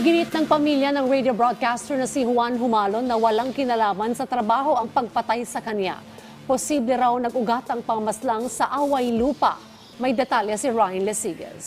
Iginit ng pamilya ng radio broadcaster na si Juan Humalon na walang kinalaman sa trabaho ang pagpatay sa kanya. Posible raw nag-ugat ang pamaslang sa away lupa. May detalye si Ryan Lesigas.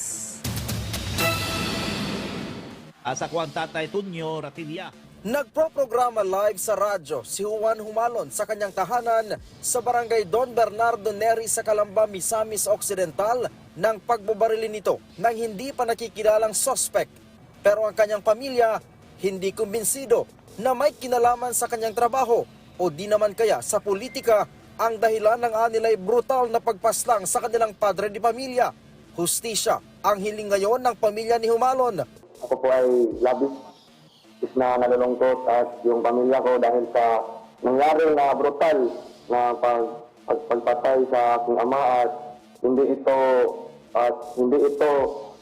Asa ko ang tatay Tunyo Ratilla. Nagproprograma live sa radyo si Juan Humalon sa kanyang tahanan sa barangay Don Bernardo Neri sa Calamba, Misamis Occidental ng pagbubarili nito nang hindi pa nakikilalang sospek. Pero ang kanyang pamilya hindi kumbinsido na may kinalaman sa kanyang trabaho o di naman kaya sa politika ang dahilan ng anilay brutal na pagpaslang sa kanilang padre di pamilya. Hustisya ang hiling ngayon ng pamilya ni Humalon Ako po ay labis is na nalulungkot at yung pamilya ko dahil sa nangyari na brutal na pag, pag pagpatay sa aking ama at hindi ito at hindi ito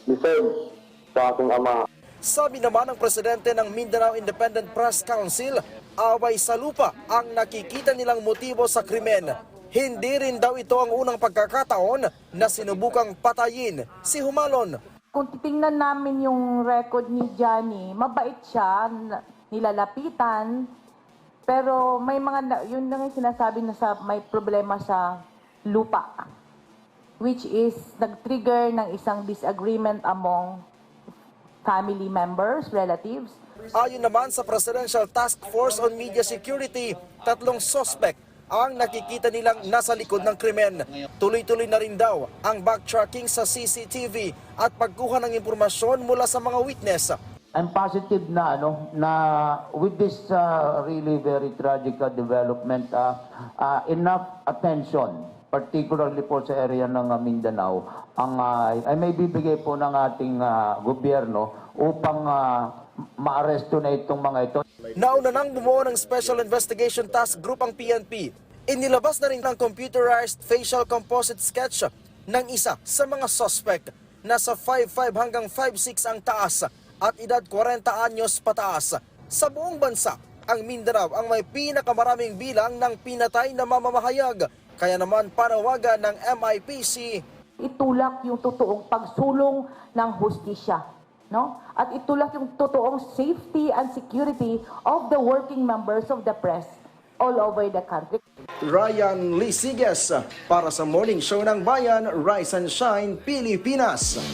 deserve sa aking ama. Sabi naman ng presidente ng Mindanao Independent Press Council, away sa lupa ang nakikita nilang motibo sa krimen. Hindi rin daw ito ang unang pagkakataon na sinubukang patayin si Humalon. Kung titingnan namin yung record ni Johnny, mabait siya, nilalapitan, pero may mga, yun lang yung sinasabi na sa, may problema sa lupa, which is nag-trigger ng isang disagreement among family members, relatives, Ayon naman sa Presidential Task Force on Media Security, tatlong sospek ang nakikita nilang nasa likod ng krimen. Tuloy-tuloy na rin daw ang backtracking sa CCTV at pagkuha ng impormasyon mula sa mga witness. I'm positive na ano na with this uh, really very tragic uh, development uh, uh, enough attention particularly po sa area ng uh, Mindanao ang uh, ay may bibigay po ng ating uh, gobyerno upang uh, maaresto na itong mga ito. Nauna nang bumuo ng Special Investigation Task Group ang PNP. Inilabas na rin ng computerized facial composite sketch ng isa sa mga suspect. Nasa 5'5 hanggang 5'6 ang taas at edad 40 anyos pataas. Sa buong bansa, ang Mindanao ang may pinakamaraming bilang ng pinatay na mamamahayag. Kaya naman panawagan ng MIPC itulak yung totoong pagsulong ng hustisya. No? At itulak yung totoong safety and security of the working members of the press all over the country. Ryan Lisiges para sa Morning Show ng Bayan, Rise and Shine, Pilipinas.